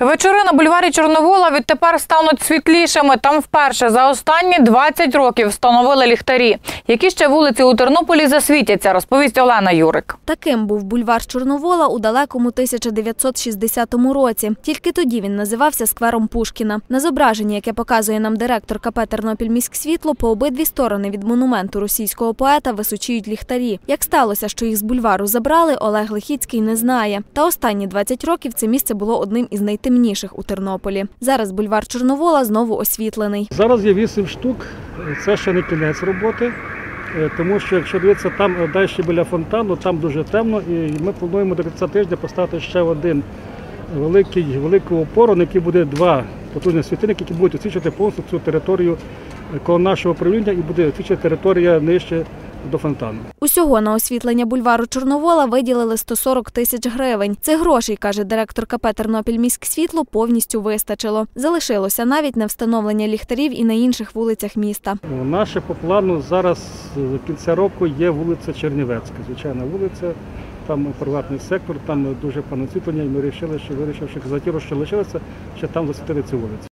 Вечори на бульварі Чорновола відтепер стануть світлішими. Там вперше за останні 20 років встановили ліхтарі. Які ще вулиці у Тернополі засвітяться, розповість Олена Юрик. Таким був бульвар Чорновола у далекому 1960 році. Тільки тоді він називався сквером Пушкіна. На зображенні, яке показує нам директор КП «Тернопільміськсвітло», по обидві сторони від монументу російського поета височіють ліхтарі. Як сталося, що їх з бульвару забрали, Олег Лихіцький не знає. Та останні 20 років це місце було одним із найтемніших у Тернополі. Зараз бульвар Чорновола знову освітлений. Зараз є 8 штук, це ще не кінець роботи, е, тому що якщо дивитися там е, далі біля фонтану, там дуже темно, і ми плануємо до кінця тижня поставити ще один великий, велику опору, на який буде два потужні світильники, які будуть освічувати повністю цю територію е, коло нашого управління і буде освічувати територія нижче до фонтану. Усього на освітлення бульвару Чорновола виділили 140 тисяч гривень. Цих грошей, каже директор КП «Тернопільміськсвітло», повністю вистачило. Залишилося навіть на встановлення ліхтарів і на інших вулицях міста. Ну, Наше по плану зараз е, до кінця року є вулиця Чернівецька, звичайна вулиця. Там приватний сектор, там дуже пане освітлення, і ми вирішили, що вирішив, що козаті, що лишилося, що там засвітили цю вулицю.